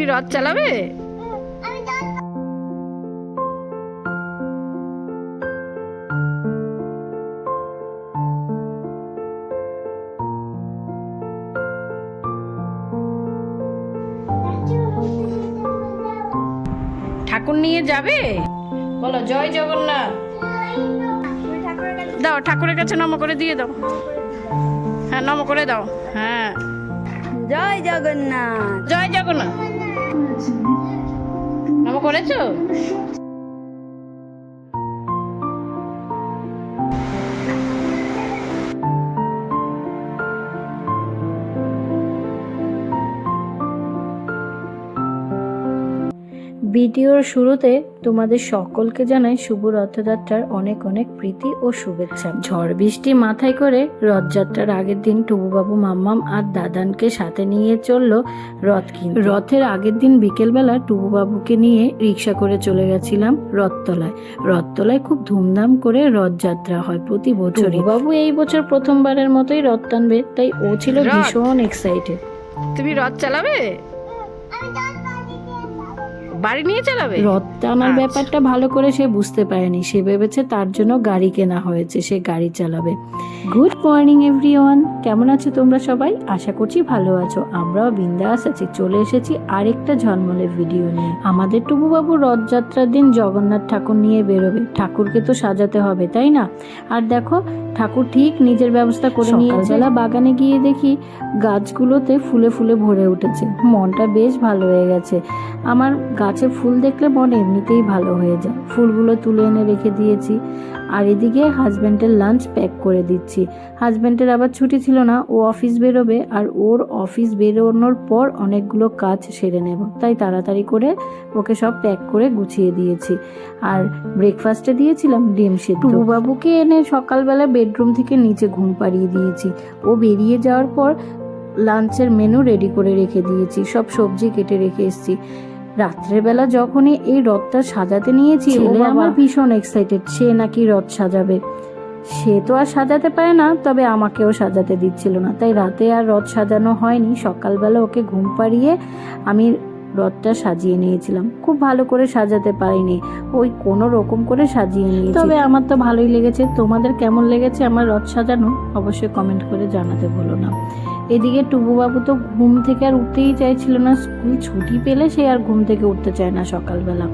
তুমি রথ চালাবে? ঠাকুর নিয়ে যাবে? বলো জয় জগন্নাথ। দাও ঠাকুরের কাছে নম করে দিয়ে দাও। হ্যাঁ নম করে দাও। হ্যাঁ। জয় জগন্নাথ। জয় জগন্নাথ। নম করেছ? ভিডিওর শুরুতে তোমাদের সকলকে জানাই শুভ রথযাত্রার অনেক অনেক প্রীতি ও শুভেচ্ছা। ঝড় বৃষ্টি মাথায় করে রথযাত্রার আগের দিন টুবুবাবু মাম্মাম আর দাদানকে সাথে নিয়ে চলল রথ কিনতে। রথের আগের দিন বিকেলবেলা টুবুবাবুকে নিয়ে রিক্সা করে চলে গেছিলাম রথতলায়। রথতলায় খুব ধুমধাম করে রথযাত্রা হয় প্রতি বছরই। বাবু এই বছর প্রথমবারের মতোই রথ টানবে তাই ও ছিল ভীষণ এক্সাইটেড তুমি রথ চালাবে? বাড়ি নিয়ে চালাবে? রথ টানার আচ্ছা। ব্যাপারটা ভালো করে সে বুঝতে পারেনি। সে ভেবেছে তার জন্য গাড়ি কেনা হয়েছে সে গাড়ি চালাবে। গুড মর্নিং এভরিওয়ান কেমন আছো তোমরা সবাই? আশা করছি ভালো আছো। আমরাও বিন্দাস আছি। চলে এসেছি আরেকটা ঝলমলে ভিডিও নিয়ে। আমাদের টুবুবাবু রথযাত্রার দিন জগন্নাথ ঠাকুর নিয়ে বেরোবে। ঠাকুরকে তো সাজাতে হবে তাই না? আর দেখো ঠাকুর ঠিক নিজের ব্যবস্থা করে নিয়ে বেলা বাগানে গিয়ে দেখি গাছগুলোতে ফুলে ফুলে ভরে উঠেছে। মনটা বেশ ভালো হয়ে গেছে। আমার গাছে ফুল দেখলে মন এমনিতেই ভালো হয়ে যায়। ফুলগুলো তুলে এনে রেখে দিয়েছি। আর এদিকে হাজব্যান্ডের লাঞ্চ প্যাক করে দিচ্ছি। হাজব্যান্ডের আবার ছুটি ছিল না, ও অফিস বেরোবে আর ওর অফিস বেরোনোর পর অনেকগুলো কাজ সেরে নেব। তাই তাড়াতাড়ি করে ওকে সব প্যাক করে গুছিয়ে দিয়েছি। আর ব্রেকফাস্টে দিয়েছিলাম ডিম সিদ্ধ। বাবুকে এনে সকালবেলা বেডরুম থেকে নিচে ঘুম পাড়িয়ে দিয়েছি। ও বেরিয়ে যাওয়ার পর লাঞ্চের মেনু রেডি করে রেখে দিয়েছি। সব সবজি কেটে রেখে এসেছি। রাত্রেবেলা যখনই এই রথটা সাজাতে নিয়েছি ছেলে আমার ভীষণ এক্সাইটেড সে নাকি রথ সাজাবে। সে তো আর সাজাতে পারে না তবে আমাকেও সাজাতে দিচ্ছিল না। তাই রাতে আর রথ সাজানো হয়নি সকালবেলা ওকে ঘুম পাড়িয়ে আমি রথটা সাজিয়ে নিয়েছিলাম। খুব ভালো করে সাজাতে পারিনি ওই কোনো রকম করে সাজিয়ে নিয়েছি। তবে আমার তো ভালোই লেগেছে। তোমাদের কেমন লেগেছে আমার রথ সাজানো? অবশ্যই কমেন্ট করে জানাতে ভুলো না। এদিকে টুবুবাবু তো ঘুম থেকে আর উঠতেই চাইছিল না, স্কুল ছুটি পেলে সে আর ঘুম থেকে উঠতে চায় না সকালবেলা।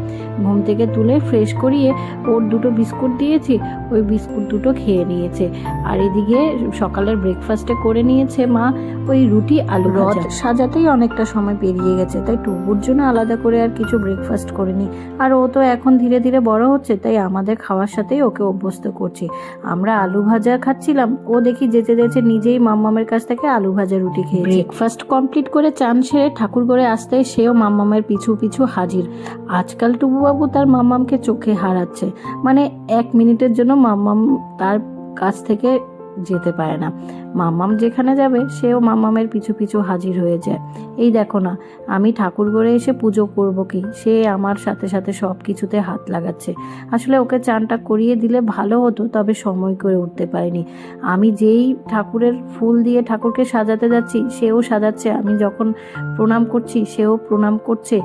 ঘুম থেকে তুলে ফ্রেশ করিয়ে ওর দুটো বিস্কুট দিয়েছি, ওই বিস্কুট দুটো খেয়ে নিয়েছে। আর এদিকে সকালের ব্রেকফাস্টে করে নিয়েছে মা ওই রুটি আলু রথ সাজাতেই অনেকটা সময় পেরিয়ে গেছে, তাই টুবুর জন্য আলাদা করে আর কিছু ব্রেকফাস্ট করিনি। আর ও তো এখন ধীরে ধীরে বড় হচ্ছে, তাই আমাদের খাওয়ার সাথেই ওকে অভ্যস্ত করছি। আমরা আলু ভাজা খাচ্ছিলাম, ও দেখি যেতে যেতে নিজেই মাম্মামের কাছ থেকে আলু ভাজা রুটি খেয়ে ব্রেকফাস্ট কমপ্লিট করে চান সেরে ঠাকুর করে আসতে সেও মাম্মামের পিছু পিছু হাজির। আজকাল টুবুবাবু তার মাম্মামকে চোখে হারাচ্ছে। মানে এক মিনিটের জন্য মাম্মাম তার কাছ থেকে যেতে পারে না। মাম্মাম যেখানে যাবে, সেও মাম্মামের পিছু পিছু হাজির হয়ে যায়। এই দেখো না, আমি ঠাকুর ঘরে এসে পুজো করব কি? সে আমার সাথে সাথে সব কিছুতে হাত লাগাচ্ছে। আসলে ওকে চানটা করিয়ে দিলে ভালো হতো, তবে সময় করে উঠতে পারিনি। আমি যেই ঠাকুরের ফুল দিয়ে ঠাকুরকে সাজাতে যাচ্ছি, সেও সাজাচ্ছে। আমি যখন প্রণাম করছি, সেও প্রণাম করছে।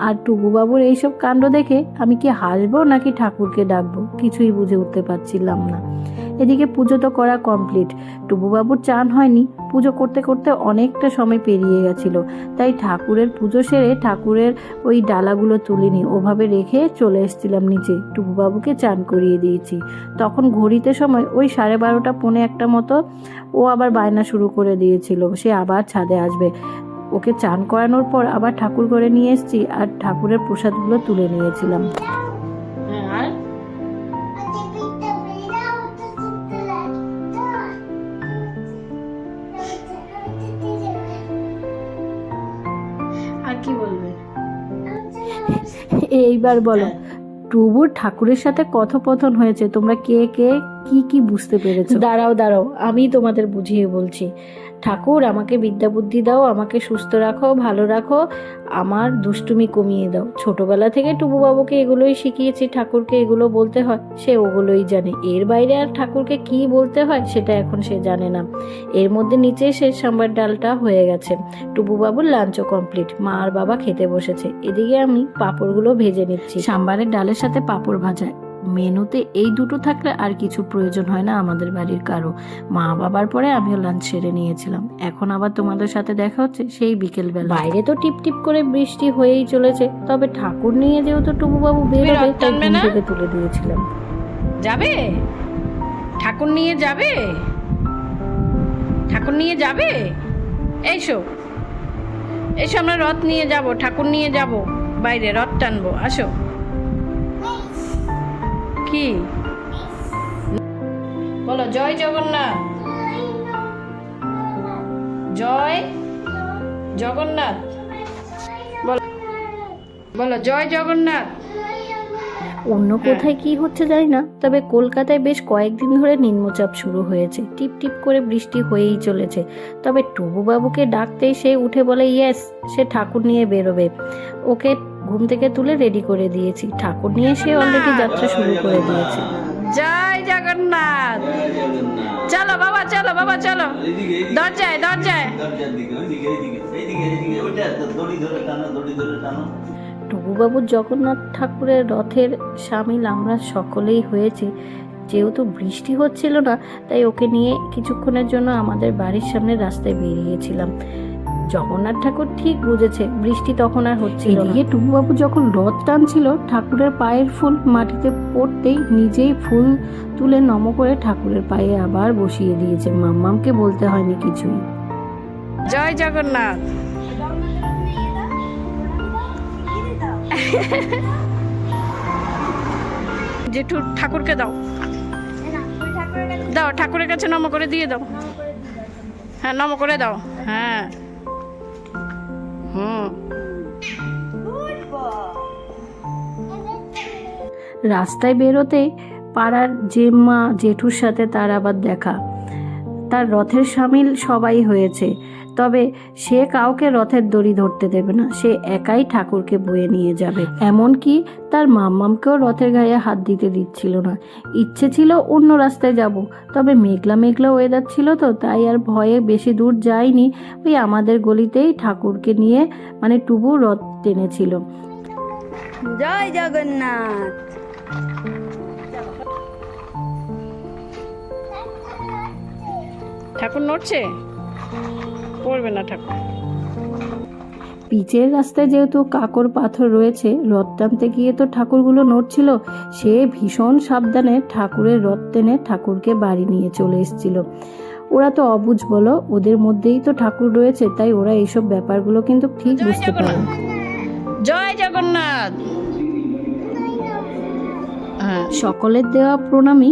আর টুবুবাবুর এইসব কাণ্ড দেখে আমি কি হাসবো, নাকি ঠাকুরকে ডাকবো? কিছুই বুঝে উঠতে পারছিলাম না। এদিকে পুজো তো করা কমপ্লিট টুবুবাবুর চান হয়নি। পুজো করতে করতে অনেকটা সময় পেরিয়ে গেছিল। তাই ঠাকুরের পুজো সেরে ঠাকুরের ওই ডালাগুলো তুলিনি। ওভাবে রেখে চলে এসেছিলাম নিচে। টুবুবাবুকে চান করিয়ে দিয়েছি। তখন ঘড়িতে সময় ওই সাড়ে বারোটা, পৌনে একটা মতো ও আবার বায়না শুরু করে দিয়েছিল। সে আবার ছাদে আসবে। ওকে চান করানোর পর আবার ঠাকুর ঘরে নিয়ে এসেছি আর ঠাকুরের প্রসাদগুলো তুলে নিয়েছিলাম। এইবার বলো। টুবুর ঠাকুরের সাথে কথোপথন হয়েছে। তোমরা কে কে? কি কি বুঝতে পেরেছ? দাঁড়াও দাঁড়াও আমি তোমাদের বুঝিয়ে বলছি। ঠাকুর আমাকে বিদ্যা বুদ্ধি দাও আমাকে সুস্থ রাখো ভালো রাখো আমার দুষ্টুমি কমিয়ে দাও। ছোটবেলা থেকে টুবু বাবুকে এগুলোই শিখিয়েছি ঠাকুরকে এগুলো বলতে হয় সে ওগুলোই জানে। এর বাইরে আর ঠাকুরকে কি বলতে হয় সেটা এখন সে জানে না। এর মধ্যে নিচে সে সাম্বার ডালটা হয়ে গেছে। টুবু বাবুর লাঞ্চও কমপ্লিট মা আর বাবা খেতে বসেছে। এদিকে আমি পাঁপড়গুলো ভেজে নিচ্ছি। সাম্বারের ডালের সাথে পাঁপড় ভাজা মেনুতে এই দুটো থাকলে আর কিছু প্রয়োজন হয় না আমাদের বাড়ির কারও। মা বাবার পরে আমিও লাঞ্চ সেরে নিয়েছিলাম। এখন আবার তোমাদের সাথে দেখা হচ্ছে সেই বিকেলবেলা। বাইরে তো টিপ টিপ করে বৃষ্টি হয়েই চলেছে তবে ঠাকুর নিয়ে যেহেতু টুবুবাবু বেরোবে তাই ঘুম থেকে তুলে দিয়েছিলাম। যাবে? ঠাকুর নিয়ে যাবে? ঠাকুর নিয়ে যাবে? এইসো এসো আমরা রথ নিয়ে যাব ঠাকুর নিয়ে যাব। বাইরে রথ টানবো আসো। কি? বলো, জয় জগন্নাথ। জয় জগন্নাথ। বলো বলো, জয় জগন্নাথ। অন্য কোথায় কি হচ্ছে জানি না, তবে কলকাতায় বেশ কয়েকদিন ধরে নিম্নচাপ শুরু হয়েছে। টিপ টিপ করে বৃষ্টি হয়েই চলেছে। তবে টুবুবাবুকে ডাকতেই সে উঠে বলে, ইয়েস, সে ঠাকুর নিয়ে বেরোবে। ওকে ঘুম থেকে তুলে রেডি করে দিয়েছি। ঠাকুর নিয়ে সে অলরেডি যাত্রা শুরু করে দিয়েছে। জয় জগন্নাথ। চলো বাবা চলো বাবা চলো। দরজায় দরজায়। টুবুবাবুর জগন্নাথ ঠাকুরের রথের সামিল আমরা সকলেই হয়েছে। যেহেতু বৃষ্টি হচ্ছিল না তাই ওকে নিয়ে কিছুক্ষণের জন্য আমাদের বাড়ির সামনে রাস্তায় বেরিয়েছিলাম। জগন্নাথ ঠাকুর ঠিক বুঝেছে বৃষ্টি তখন আর হচ্ছিল না। এদিকে টুবুবাবু যখন রথ টানছিল ঠাকুরের পায়ের ফুল মাটিতে পড়তেই নিজেই ফুল তুলে নম করে ঠাকুরের পায়ে আবার বসিয়ে দিয়েছে। মাম্মামকে বলতে হয়নি কিছুই। জয় জগন্নাথ। জেঠু ঠাকুরকে দাও। দাও ঠাকুরের কাছে নম করে দিয়ে দাও। হ্যাঁ নম করে দাও। হ্যাঁ। রাস্তায় বেরোতে পাড়ার যে মা জেঠুর সাথে তার আবার দেখা। তার রথের সামিল সবাই হয়েছে। তবে সে কাউকে রথের দড়ি ধরতে দেবে না সে একাই ঠাকুরকে বয়ে নিয়ে যাবে। এমনকি তার মাম্মামকেও রথের গায়ে হাত দিতে দিচ্ছিল না। ইচ্ছে ছিল অন্য রাস্তায় যাব তবে মেঘলা মেঘলা ওয়েদার ছিল তো তাই আর ভয়ে বেশি দূর যায়নি ওই আমাদের গলিতেই ঠাকুরকে নিয়ে মানে টুবু রথ টেনেছিল। জয় জগন্নাথ। ঠাকুর নড়ছে? পড়বে না ঠাকুর। পিচের রাস্তায় যেহেতু কাকর পাথর রয়েছে রথ টানতে গিয়ে তো ঠাকুরগুলো নড়ছিল সে ভীষণ সাবধানে ঠাকুরের রথ টেনে ঠাকুরকে বাড়ি নিয়ে চলে এসেছিল। ওরা তো অবুঝ বলো ওদের মধ্যেই তো ঠাকুর রয়েছে তাই ওরা এইসব ব্যাপারগুলো কিন্তু ঠিক বুঝতে পারে জয় জগন্নাথ! সকলের দেওয়া প্রণামী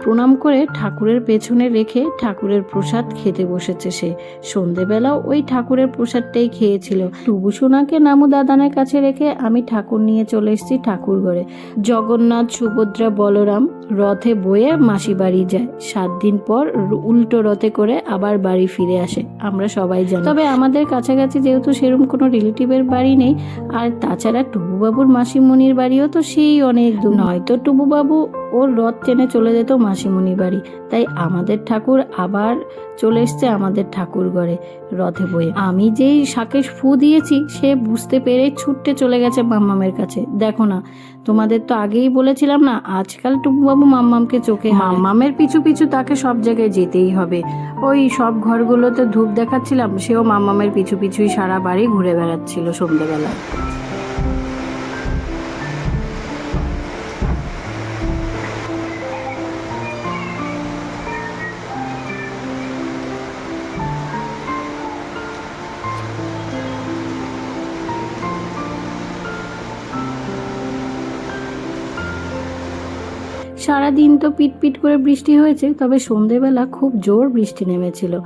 প্রণাম করে ঠাকুরের পেছনে রেখে ঠাকুরের প্রসাদ খেতে বসেছে সে। সন্ধেবেলাও ওই ঠাকুরের প্রসাদটাই খেয়েছিল। টুবু সোনাকে নামু দাদানের কাছে রেখে আমি ঠাকুর নিয়ে চলে এসেছি ঠাকুর ঘরে। জগন্নাথ, সুভদ্রা, বলরাম রথে বয়ে মাসি বাড়ি যায়। সাত দিন পর উল্টো রথে করে আবার বাড়ি ফিরে আসে। আমরা সবাই জানি। তবে আমাদের কাছাকাছি যেহেতু সেরকম কোনো রিলেটিভের বাড়ি নেই, আর তাছাড়া টুবুবাবুর মাসিমণির বাড়িও তো সেই অনেক দূর। নয়তো টুবুবাবু ওর রথ টেনে চলে যেত মাসিমণির বাড়ি। তাই আমাদের ঠাকুর আবার চলে এসছে আমাদের ঠাকুর ঘরে রথে বয়ে। আমি যেই শাকে ফু দিয়েছি, সে বুঝতে পেরে ছুটতে চলে গেছে মাম্মামের কাছে। দেখো না, তোমাদের তো আগেই বলেছিলাম না, আজকাল টুবুবাবু মাম্মামকে চোখে মাম্মামের পিছু পিছু তাকে সব জায়গায় যেতেই হবে। ওই সব ঘরগুলোতে ধূপ দেখাচ্ছিলাম, সেও মাম্মামের পিছু পিছুই সারা বাড়ি ঘুরে বেড়াচ্ছিল সন্ধ্যেবেলায়। সারাদিন তো পিট পিট করে বৃষ্টি হয়েছে, তবে সন্ধেবেলা খুব জোর বৃষ্টি নেমেছিল।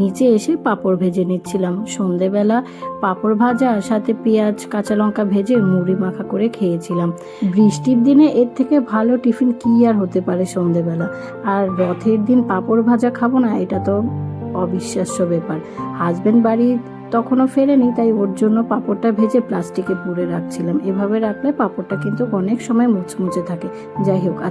নিচে এসে পাঁপড় ভেজে নিচ্ছিলাম। সন্ধেবেলা পাঁপড় ভাজা, সাথে পেঁয়াজ, কাঁচা লঙ্কা ভেজে মুড়ি মাখা করে খেয়েছিলাম। বৃষ্টির দিনে এর থেকে ভালো টিফিন কি আর হতে পারে সন্ধেবেলা? আর রথের দিন পাঁপড় ভাজা খাব না, এটা তো অবিশ্বাস্য ব্যাপার। হাজব্যান্ড বাড়ি তখনও ফেরেনি, তাই ওর জন্য পাঁপড়টা ভেজে প্লাস্টিকে পুরে রাখছিলাম। এভাবে রাখলে পাঁপড়টা কিন্তু অনেক সময় মুচমুচে থাকে। যাই হোক, আজ